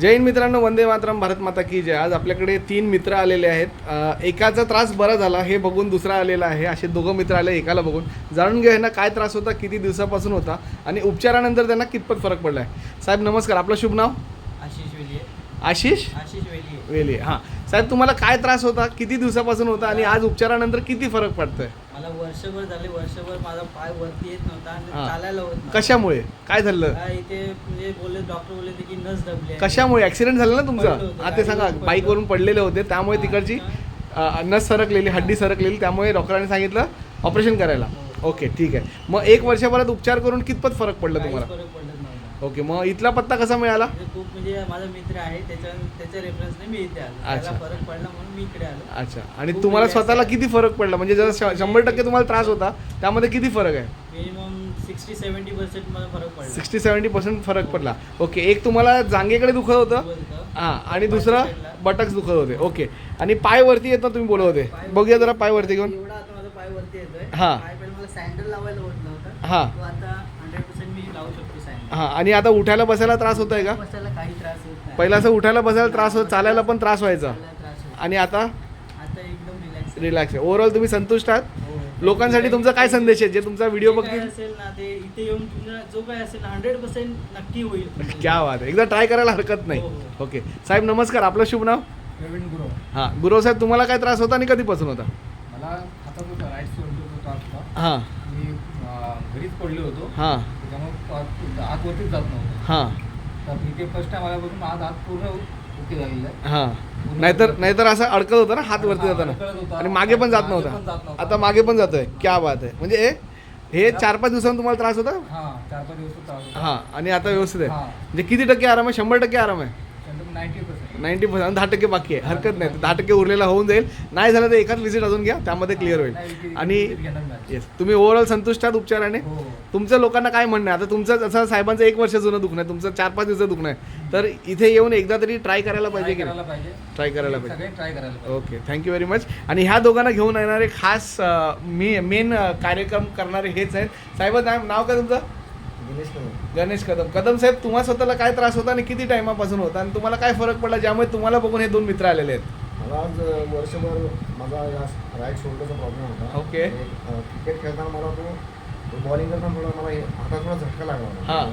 जय हिंद मित्रांनो वंदे मातरम भारत माता की जय. आज आपल्याकडे तीन मित्र आलेले आहेत. एकाचा त्रास बरा झाला हे बघून दुसरा आलेला आहे. असे दोघं मित्र आले एकाला बघून. जाणून घ्या यांना काय त्रास होता किती दिवसापासून होता आणि उपचारानंतर त्यांना कितपत फरक पडला आहे साहेब नमस्कार. आपलं शुभ नाव? आशिष विलिये. आशिष? वेले. हां. साहेब तुम्हाला काय त्रास होता? किती दिवसापासून होता आणि आज उपचारानंतर किती फरक पडतोय? मला वर्षभर झाले. वर्षभर माझा पाय वरती येत नव्हता आणि हा. चालायला होत नव्हतं. कशामुळे? काय झालं? काय इथे म्हणजे बोलले डॉक्टर बोलले होते की नस दबली आहे. कशामुळे? ऍक्सिडेंट झालं ना पडलो तुमचा? होतो. हा ते सांगा. गाडीवरून बाईकवरून पडलो. पडलेले होते. त्यामुळे तिकडची. अ, नस सरकलेली हड्डी सरकलेली त्यामुळे डॉक्टरांनी सांगितलं ऑपरेशन करायला. हो. ओके ठीक आहे. मग एक वर्षभरात उपचार करून कितपत फरक पडला काहीच तुम्हाला? फरक नव्हता ओके मग इथला पत्ता कसा मिळाला? म्हणजे खूप म्हणजे माझा मित्र आहे त्याच्या त्याच्या रेफरन्सने मी इथे आलो. अच्छा. त्याला फरक पडला म्हणून मी इकडे आलो. अच्छा. आणि खूप तुम्हाला relax स्वतःला. किती फरक पडला? म्हणजे जर श- शंभर टक्के तुम्हाला त्रास होता त्यामध्ये किती फरक आहे? मिनिमम सिक्स्टी सेव्हन्टी पर्सेंट मला फरक पडला. सिक्स्टी सेव्हन्टी पर्सेंट फरक पडला. ओके एक तुम्हाला जांगेकडे दुखत होतं? बोलतं. हां आणि दुसरं. बटक्स दुखत होते. ओके. आणि पाय वरती येत ना तुम्ही बोलत होते? बघूया जरा पाय वरती घेऊन. एवढा आता माझा पाय वरती येतोय. हा. पाय पहिले मला सँडल लावायला होत नव्हता. हा. तो आता हंड्रेड पर्सेंट मी लावू शकतो सँडल हां आणि आता उठायला बसायला त्रास होत आहे का? बसायला काही त्रास होत नाही. पहिला असं उठायला बसायला त्रास होत चालायला पण त्रास व्हायचा. चालायला त्रास होत. आणि आता? आता एकदम रिलॅक्स रिलॅक्स आहे. ओव्हरऑल तुम्ही संतुष्ट आहात? लोकांसाठी तुमचा काय संदेश आहे? जे तुमचा व्हिडिओ काय बघतील? असेल ना ते इथे येऊन तुमचा जो काय असेल ना हंड्रेड पर्सेंट नक्की होईल. क्या बात आहे. एकदा ट्राय करायला हरकत नाही. हो, हो. ओके साहेब नमस्कार. आपलं शुभ नाव? प्रवीण गुरव. हां. गुरव साहेब तुम्हाला काय त्रास होता आणि कधीपासून होता? मला हातात होता राईट होता हां. मी घरीच पडलो होतो. हां. आतवरतीच जात नव्हतं. हां. तर इथे फर्स्ट टाइम आल्यापासून माझा हात पूर्ण ओके झालेला आहे. हां. नाहीतर नाहीतर असं अडकत होतं ना हात वरती जाताना. होता. आणि मागे पण जात मागे पण जात नव्हता. नव्हता. आता मागे पण जातोय. क्या बात आहे. म्हणजे हे- हे चार पाच दिवसांनी तुम्हाला त्रास होता? हां चार पाच दिवस त्रास होता. हां आणि आता व्यवस्थित आहे. हां. म्हणजे किती टक्के आराम आहे? शंभर टक्के आराम आहे? नाईन्टी पर्सेंट दहा टक्के बाकी आहे. हरकत नाही. दहा टक्के उरलेला होऊन जाईल. नाही झालं तर एखाद विजिट अजून घ्या. त्यामध्ये क्लिअर होईल. आणि येस तुम्ही ओव्हरऑल संतुष्ट आहात उपचाराने? हो. तुमच्या लोकांना काय म्हणणं आहे? आता तुमचं जसं साहेबांचं एक वर्ष जुनं दुखणं आहे तुमचं चार पाच दिवसाचं दुखणं आहे. तर इथे येऊन एकदा तरी ट्राय करायला पाहिजे की ट्राय करायला पाहिजे. ओके थँक्यू व्हेरी मच आणि ह्या दोघांना घेऊन येणारे खास मी मेन कार्यक्रम करणारे हेच आहेत. साहेब नाव काय तुमचं? गणेश कदम. कदम. साहेब तुम्हा स्वतःला काय त्रास होता आणि किती टायमापासून होता? आणि तुम्हाला काय फरक पडला? ज्यामुळे तुम्हाला बघून हे दोन मित्र आलेले आहेत. मला आज वर्षभर माझा राईट शोल्डरचा प्रॉब्लेम होता. ओके. क्रिकेट खेळताना मला तो बॉलिंग करताना थोडा मला हे हातात थोडा झटका लागला होता. हां.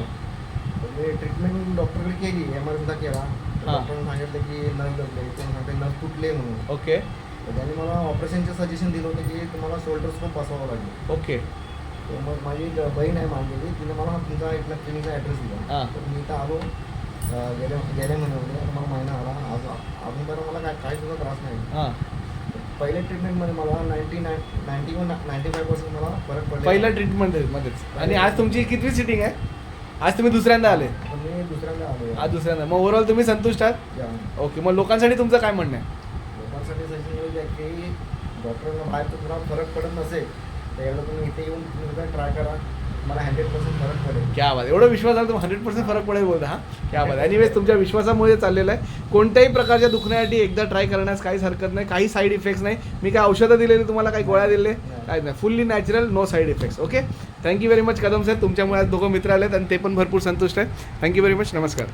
तर मी ट्रीटमेंट डॉक्टरकडे केली एम आर सुद्धा केला. हां. डॉक्टरने सांगितलं की नस दबले ते सांगते नस तुटले म्हणून. ओके. तर त्यांनी मला ऑपरेशनचं सजेशन दिलं होतं की तुम्हाला शोल्डर स्कोप बसवावं लागेल. ओके. तर मग माझी एक बहीण आहे मानलेली तिने मला तुमचा इथला क्लिनिकचा ॲड्रेस दिला. हां. तर मी इथं आलो. अ, गेल्या गेल्या महिन्यामध्ये. आता मला महिना आला. आज अजून तर मला काय काही सुद्धा त्रास नाही. हां. पहिल्या ट्रीटमेंटमध्ये मला ninety nine ninety one ninety five percent मला फरक पडला पहिल्या ट्रीटमेंट मध्येच आणि आज तुमची कितवी सिटिंग आहे? आज तुम्ही दुसऱ्यांदा आले. पण मी दुसऱ्यांदा आलो. आज दुसऱ्यांदा. मग ओव्हरऑल तुम्ही संतुष्ट आहात? या. ओके. मग लोकांसाठी तुमचं काय म्हणणं आहे? लोकांसाठी सजेशन म्हणजे की डॉक्टरांना बाहेर तुम्हाला फरक पडत नसेल. तर एकदा तुम्ही इथे येऊन तुम्ही ट्राय करा. मला हंड्रेड पर्सेंट फरक पडेल. क्या बात एवढा विश्वास आला तुम्ही हंड्रेड पर्सेंट फरक पडेल बोलता हा? क्या बात एनिवेज तुमच्या विश्वासामुळे चाललेलं आहे. कोणत्याही प्रकारच्या दुखण्यासाठी एकदा ट्राय करण्यास काहीच हरकत नाही काही साईड इफेक्ट्स नाही. मी काय औषधं दिलेली तुम्हाला काही गोळ्या दिले काहीच नाही. Fully natural no side effects okay thank you very much Kadam साहेब तुमच्यामुळे आज दोघं मित्र आलेत आणि ते पण भरपूर संतुष्ट आहेत. थँक्यू व्हेरी मच नमस्कार.